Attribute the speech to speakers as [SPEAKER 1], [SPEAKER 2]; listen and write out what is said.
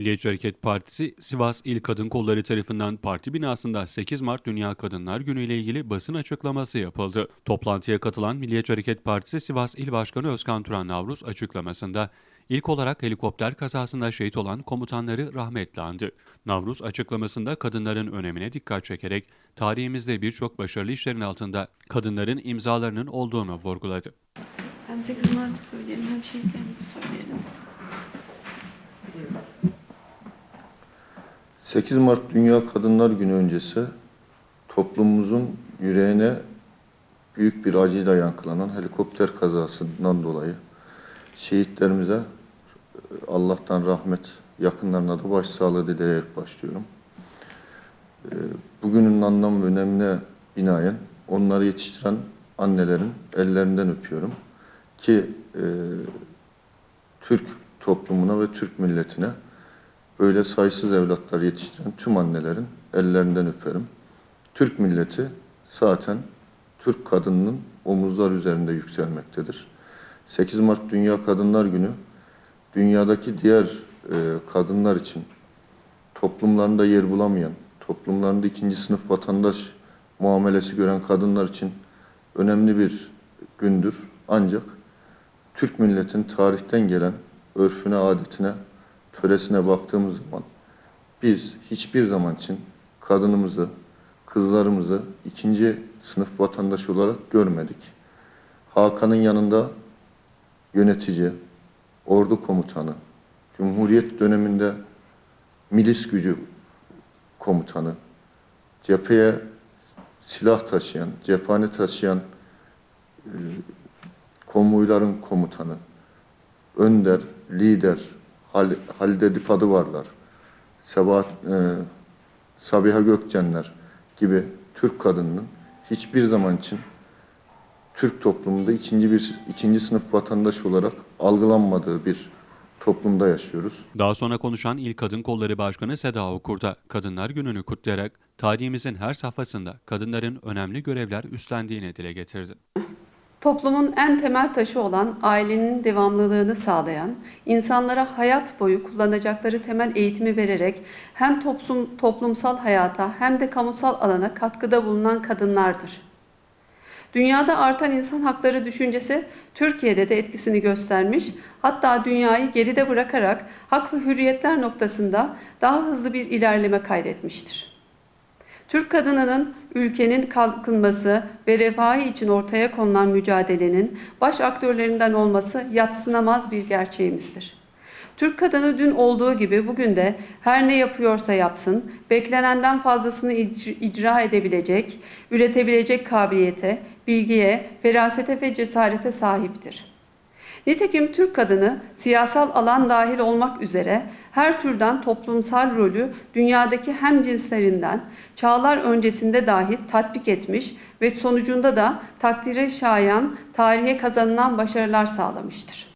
[SPEAKER 1] Milliyetçi Hareket Partisi, Sivas İl Kadın Kolları tarafından parti binasında 8 Mart Dünya Kadınlar Günü ile ilgili basın açıklaması yapıldı. Toplantıya katılan Milliyetçi Hareket Partisi Sivas İl Başkanı Özkan Turan Navruz açıklamasında ilk olarak helikopter kazasında şehit olan komutanları rahmetle. Navruz açıklamasında kadınların önemine dikkat çekerek tarihimizde birçok başarılı işlerin altında kadınların imzalarının olduğunu vurguladı.
[SPEAKER 2] Hem 8 Mart'ı söyleyelim hem şehitlerimizi söyleyelim.
[SPEAKER 3] 8 Mart Dünya Kadınlar Günü öncesi toplumumuzun yüreğine büyük bir acıyla yankılanan helikopter kazasından dolayı şehitlerimize e, Allah'tan rahmet, yakınlarına da başsağlığı dileyerek başlıyorum. E, Bugünün anlam ve önemine binaen onları yetiştiren annelerin ellerinden öpüyorum. Ki e, Türk toplumuna ve Türk milletine böyle sayısız evlatlar yetiştiren tüm annelerin ellerinden öperim. Türk milleti zaten Türk kadınının omuzlar üzerinde yükselmektedir. 8 Mart Dünya Kadınlar Günü dünyadaki diğer e, kadınlar için toplumlarında yer bulamayan, toplumlarında ikinci sınıf vatandaş muamelesi gören kadınlar için önemli bir gündür. Ancak Türk milletin tarihten gelen örfüne, adetine, töresine baktığımız zaman biz hiçbir zaman için kadınımızı, kızlarımızı ikinci sınıf vatandaş olarak görmedik. Hakan'ın yanında yönetici, ordu komutanı, Cumhuriyet döneminde milis gücü komutanı, cepheye silah taşıyan, cephane taşıyan e, konvoyların komutanı, önder, lider, Hal, Halide Difadı varlar. Sabahat, e, Sabiha Gökçenler gibi Türk kadınının hiçbir zaman için Türk toplumunda ikinci bir ikinci sınıf vatandaş olarak algılanmadığı bir toplumda yaşıyoruz.
[SPEAKER 1] Daha sonra konuşan İl Kadın Kolları Başkanı Seda Okur da Kadınlar Günü'nü kutlayarak tarihimizin her safhasında kadınların önemli görevler üstlendiğini dile getirdi.
[SPEAKER 2] Toplumun en temel taşı olan ailenin devamlılığını sağlayan, insanlara hayat boyu kullanacakları temel eğitimi vererek hem toplum, toplumsal hayata hem de kamusal alana katkıda bulunan kadınlardır. Dünyada artan insan hakları düşüncesi Türkiye'de de etkisini göstermiş, hatta dünyayı geride bırakarak hak ve hürriyetler noktasında daha hızlı bir ilerleme kaydetmiştir. Türk kadınının ülkenin kalkınması ve refahı için ortaya konulan mücadelenin baş aktörlerinden olması yatsınamaz bir gerçeğimizdir. Türk kadını dün olduğu gibi bugün de her ne yapıyorsa yapsın, beklenenden fazlasını icra- edebilecek, üretebilecek kabiliyete, bilgiye, ferasete ve cesarete sahiptir. Nitekim Türk kadını siyasal alan dahil olmak üzere her türden toplumsal rolü dünyadaki hem cinslerinden çağlar öncesinde dahi tatbik etmiş ve sonucunda da takdire şayan tarihe kazanılan başarılar sağlamıştır.